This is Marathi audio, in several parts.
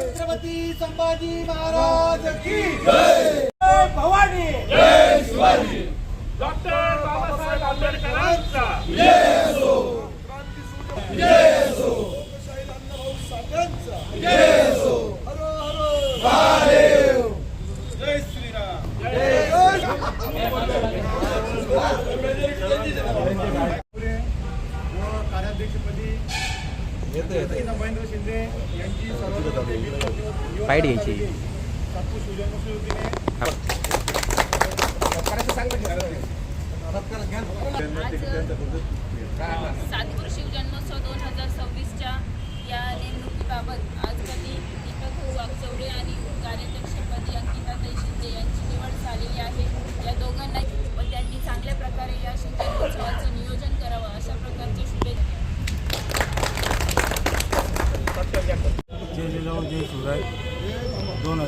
छत्रपती संभाजी महाराज की भवानी. डॉक्टर बाबासाहेब आंबेडकरांचा. जय श्रीराम. व कार्याध्यक्षपदी महेंद्र शिंदे यांची घ्यायची. सातपूर शिवजन्मोत्सवी वतीने सातपूर शिवजन्मोत्सव दोन हजार सव्वीसच्या या नेमणुकीबाबत आज कधी दीपक भाऊ वागचौरे आणि कार्याध्यक्षपदी अंकिताताई शिंदे यांची निवड झालेली आहे या दोघांना व त्यांनी चांगल्या प्रकारे या शिवजन्मोत्सवाचं नियोजन करावं अशा प्रकारचे शुभेच्छा जय जिजाऊ जय शिवराय दोन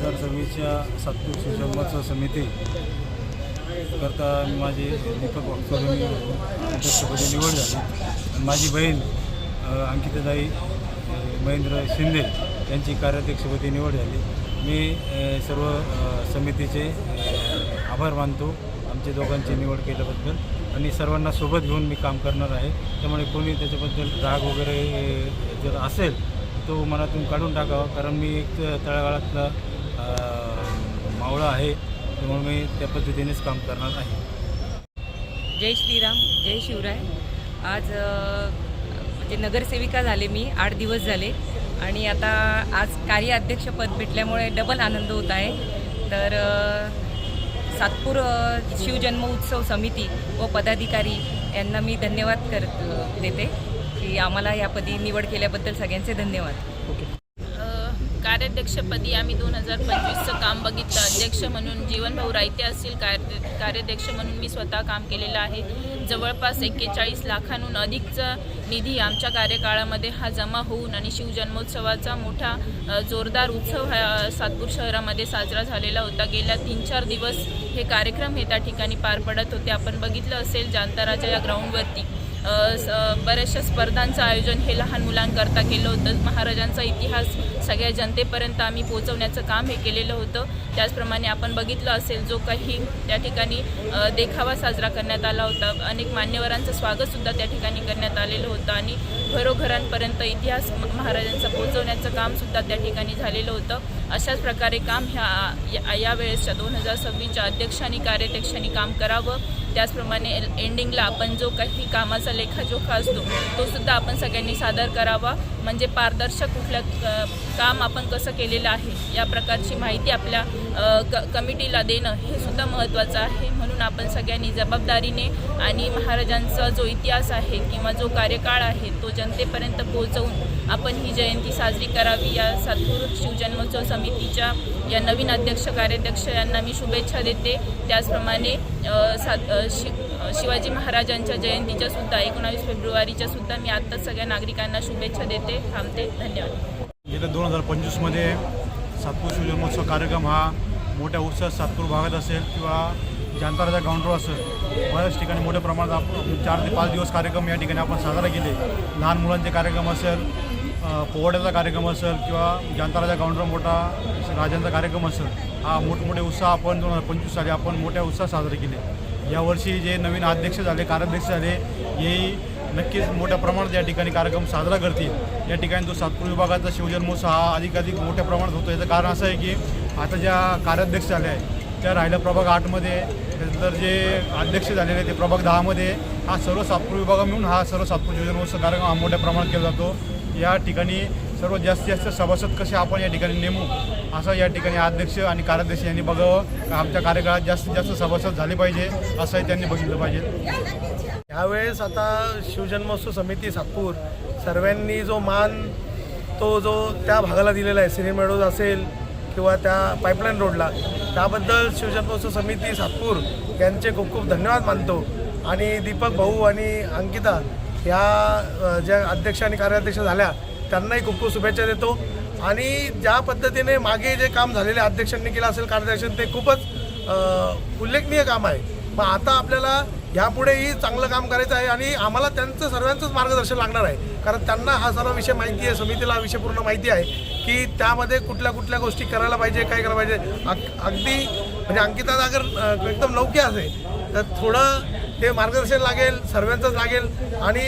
आजच्या सव्वीसच्या सातपूर समिती करता माझे दीपक वागचौरे अध्यक्षपदी निवड झाली. माझी बहीण अंकितादाई महेंद्र शिंदे यांची कार्याध्यक्षपदी निवड झाली. मी सर्व समितीचे आभार मानतो आमच्या दोघांची निवड केल्याबद्दल. आणि सर्वांना सोबत घेऊन मी काम करणार आहे. त्यामुळे कोणी त्याच्याबद्दल राग वगैरे जर असेल तो मनातून काढून टाकावा. कारण मी एक तळागाळातला मावळा आहे त्यामुळे मी त्या पद्धतीनेच काम करणार आहे. जय श्रीराम जय शिवराय. आज म्हणजे नगरसेविका झाले मी आठ दिवस झाले. आणि आता आज कार्याध्यक्षपद भेटल्यामुळे डबल आनंद होत आहे. तर सातपूर अ, शिवजन्मोत्सव समिती व पदाधिकारी यांना मी धन्यवाद कर देते की आम्हाला यापदी निवड केल्याबद्दल सगळ्यांचे धन्यवाद. अ, कार्याध्यक्षपदी आम्ही दोन हजार पंचवीसचं काम बघितलं. अध्यक्ष म्हणून जीवनभाऊ रायते असतील कार्य कार्याध्यक्ष म्हणून मी स्वतः काम केलेलं आहे. जवळपास एक्केचाळीस लाखांहून अधिकचा निधी आमच्या कार्यकाळामध्ये हा जमा होऊन आणि शिवजन्मोत्सवाचा मोठा जोरदार उत्सव हा सातपूर शहरामध्ये साजरा झालेला होता. गेल्या तीन चार दिवस हे कार्यक्रम हे त्या ठिकाणी पार पडत होते. आपण बघितलं असेल जांताराच्या या ग्राउंडवरती बऱ्याचशा स्पर्धांचं आयोजन हे लहान मुलांकरता केलं होतं. महाराजांचा इतिहास सगळ्या जनतेपर्यंत आम्ही पोहोचवण्याचं काम हे केलेलं होतं. त्याचप्रमाणे आपण बघितलं असेल जो काही त्या ठिकाणी देखावा साजरा करण्यात आला होता. अनेक मान्यवरांचं स्वागतसुद्धा त्या ठिकाणी करण्यात आलेलं होतं आणि घरोघरांपर्यंत इतिहास म- महाराजांचा पोहोचवण्याचं कामसुद्धा त्या ठिकाणी झालेलं होतं. अशाच प्रकारे काम ह्या या- यावेळेसच्या दोन हजार सव्वीसच्या अध्यक्ष आणि कार्याध्यक्षांनी काम करावं. त्याचप्रमाणे एंडिंगला आपण जो काही कामाचा लेखाजोखा असतो तो सुद्धा आपण सगळ्यांनी सादर करावा. म्हणजे पारदर्शक कुठलं काम आपण कसं केलेलं आहे या प्रकारची माहिती आपल्या क कमिटीला देणं हे सुद्धा महत्त्वाचं आहे. म्हणून आपण सगळ्यांनी जबाबदारीने आणि महाराजांचा जो इतिहास आहे किंवा जो कार्यकाळ आहे तो जनतेपर्यंत पोहोचवून आपण ही जयंती साजरी करावी. या सातपूर शिवजन्मोत्सव समितीच्या या नवीन अध्यक्ष कार्याध्यक्ष यांना मी शुभेच्छा देते. त्याचप्रमाणे अ, सात शि शिवाजी महाराजांच्या जयंतीच्या सुद्धा एकोणावीस फेब्रुवारीच्या सुद्धा मी आत्ताच सगळ्या नागरिकांना शुभेच्छा देते थांबते धन्यवाद. गेल्या दोन हजार पंचवीसमध्ये सातपूर शिवजन्मोत्सव कार्यक्रम हा मोठ्या उत्साहात सातपूर भागात असेल किंवा जांताराच्या ग्राउंडवर असेल बऱ्याच ठिकाणी मोठ्या प्रमाणात आपण चार ते पाच दिवस कार्यक्रम या ठिकाणी आपण साजरा केले. लहान मुलांचे कार्यक्रम असेल पोवाड्याचा कार्यक्रम असेल किंवा जांताराच्या ग्राउंडवर मोठा राजांचा कार्यक्रम असेल हा मोठमोठे उत्साह आपण दोन हजार पंचवीस साली आपण मोठ्या उत्साहात साजरे केले. यावर्षी जे नवीन अध्यक्ष झाले कार्याध्यक्ष झाले हे नक्कीच मोठ्या प्रमाणात या ठिकाणी कार्यक्रम साजरा करतील. या ठिकाणी तो सातपूर विभागाचा शिवजन्मोत्सव हा अधिकाधिक मोठ्या प्रमाणात होतो याचं कारण असं आहे की आता ज्या कार्याध्यक्ष झाल्या आहेत त्या राहिल्या प्रभाग आठमध्ये त्यानंतर जे अध्यक्ष झालेले आहेत ते प्रभाग दहामध्ये हा सर्व सातपूर विभाग मिळून हा सर्व सातपूर शिवजन्मोत्सव कार्यक्रम हा मोठ्या प्रमाणात केला जातो. या ठिकाणी सर्व जास्तीत जास्त सभासद कसे आपण या ठिकाणी नेमू? असं या ठिकाणी अध्यक्ष आणि कार्याध्यक्ष यांनी बघावं. आमच्या कार्यकाळात जास्तीत जास्त सभासद झाले पाहिजे असंही त्यांनी बघितलं पाहिजे. ह्यावेळेस आता शिवजन्मोत्सव समिती सातपूर सर्वांनी जो मान तो जो त्या भागाला दिलेला आहे सिनेमा रोड असेल किंवा त्या पाईपलाईन रोडला त्याबद्दल शिवजन्मोत्सव समिती सातपूर यांचे खूप खूप धन्यवाद मानतो. आणि दीपक भाऊ आणि अंकिता या ज्या अध्यक्ष आणि कार्याध्यक्ष झाल्या त्यांनाही खूप खूप शुभेच्छा देतो. आणि ज्या पद्धतीने मागे जे काम झालेले अध्यक्षांनी केलं असेल कार्याध्यक्षांनी ते खूपच उल्लेखनीय काम आहे. मग आता आपल्याला यापुढेही चांगलं काम करायचं आहे आणि आम्हाला त्यांचं सर्वांचंच मार्गदर्शन लागणार आहे. कारण त्यांना हा सर्व विषय माहिती आहे समितीला हा विषय पूर्ण माहिती आहे की त्यामध्ये कुठल्या कुठल्या गोष्टी करायला पाहिजे काय करायला पाहिजे. अग अगदी म्हणजे अंकिता अगर एकदम नौकी असेल तर थोडं ते मार्गदर्शन लागेल सर्वांचंच लागेल आणि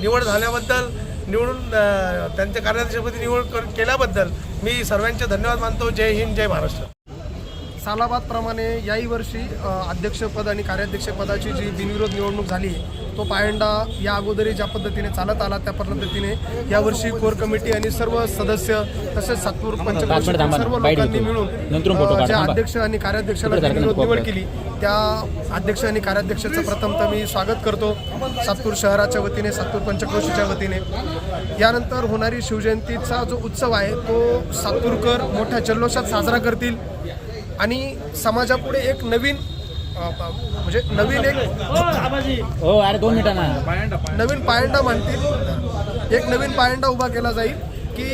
निवड झाल्याबद्दल निवडून त्यांच्या कार्याध्यक्षपदी निवड कर- केल्याबद्दल मी सर्वांचे धन्यवाद मानतो. जय हिंद जय महाराष्ट्र. सालाबादप्रमाणे याही वर्षी अध्यक्षपद आणि कार्याध्यक्षपदाची जी बिनविरोध निवडणूक झाली तो पायंडा या अगोदरही ज्या पद्धतीने चालत आला त्या पद्धतीने यावर्षी कोर कमिटी आणि सर्व सदस्य तसेच सातपूर पंचक्रोशीतील सर्व लोकांनी मिळून ज्या अध्यक्ष आणि कार्याध्यक्षाला बिनविरोध निवड केली त्या अध्यक्ष आणि कार्याध्यक्षाचं प्रथम तर मी स्वागत करतो सातपूर शहराच्या वतीने सातपूर पंचक्रोशीच्या वतीने. यानंतर होणारी शिवजयंतीचा जो उत्सव आहे तो सातपूरकर मोठ्या जल्लोषात साजरा करतील. आणि समाजापुढे एक नवीन म्हणजे नवीन एक हो अरे दोन मिनिटांना. नवीन पायंडा मांडतील एक नवीन पायंडा उभा केला जाईल की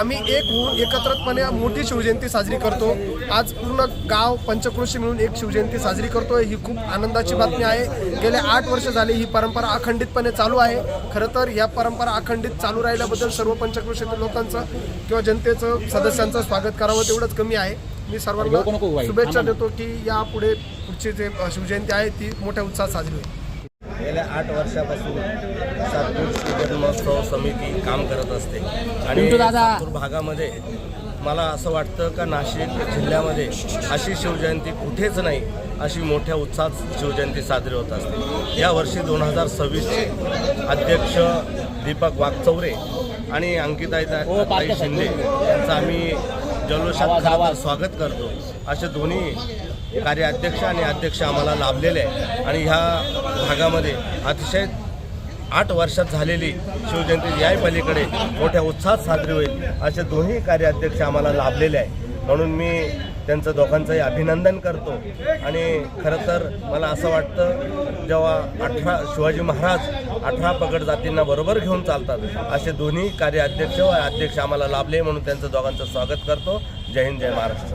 आम्ही एक होऊन एकत्रितपणे मोठी शिवजयंती साजरी करतो. आज पूर्ण गाव पंचक्रोशी मिळून एक शिवजयंती साजरी करतोय ही खूप आनंदाची बातमी आहे. गेले आठ वर्ष झाली ही परंपरा अखंडितपणे चालू आहे. खरं तर या परंपरा अखंडित चालू राहिल्याबद्दल सर्व पंचक्रोशीतील लोकांचं किंवा जनतेचं सदस्यांचं स्वागत करावं तेवढंच कमी आहे. मी सर्वांना. शुभेच्छा देतो की यापुढे पुढची जे शिवजयंती आहे ती मोठ्या उत्साहात साजरी होईल. गेल्या आठ वर्षापासून सातपूर शिवजन्मोत्सव समिती काम करत असते. आणि. सातपूर भागामध्ये मला असं वाटतं का नाशिक जिल्ह्यामध्ये अशी शिवजयंती कुठेच नाही अशी मोठ्या उत्साहात शिवजयंती साजरी होत असते. यावर्षी दोन हजार सव्वीसचे अध्यक्ष दीपक वागचौरे आणि अंकिताई हो, शिंदे यांचं आम्ही जल्लोषात खरं तर स्वागत करतो. असे दोन्ही कार्याध्यक्ष आणि अध्यक्ष आम्हाला लाभलेले आहे. आणि ह्या भागामध्ये अतिशय आठ वर्षात झालेली शिवजयंती याही पलीकडे मोठ्या उत्साहात साजरी होईल असे दोन्ही कार्याध्यक्ष आम्हाला लाभलेले आहे. म्हणून मी त्यांचं दोघांचंही अभिनंदन करतो. आणि खरं तर मला असं वाटतं जेव्हा अठरा शिवाजी महाराज अठरा पगड जातींना बरोबर घेऊन चालतात असे दोन्ही कार्याध्यक्ष व अध्यक्ष आम्हाला लाभले म्हणून त्यांचं दोघांचं स्वागत करतो. जय हिंद जय महाराष्ट्र.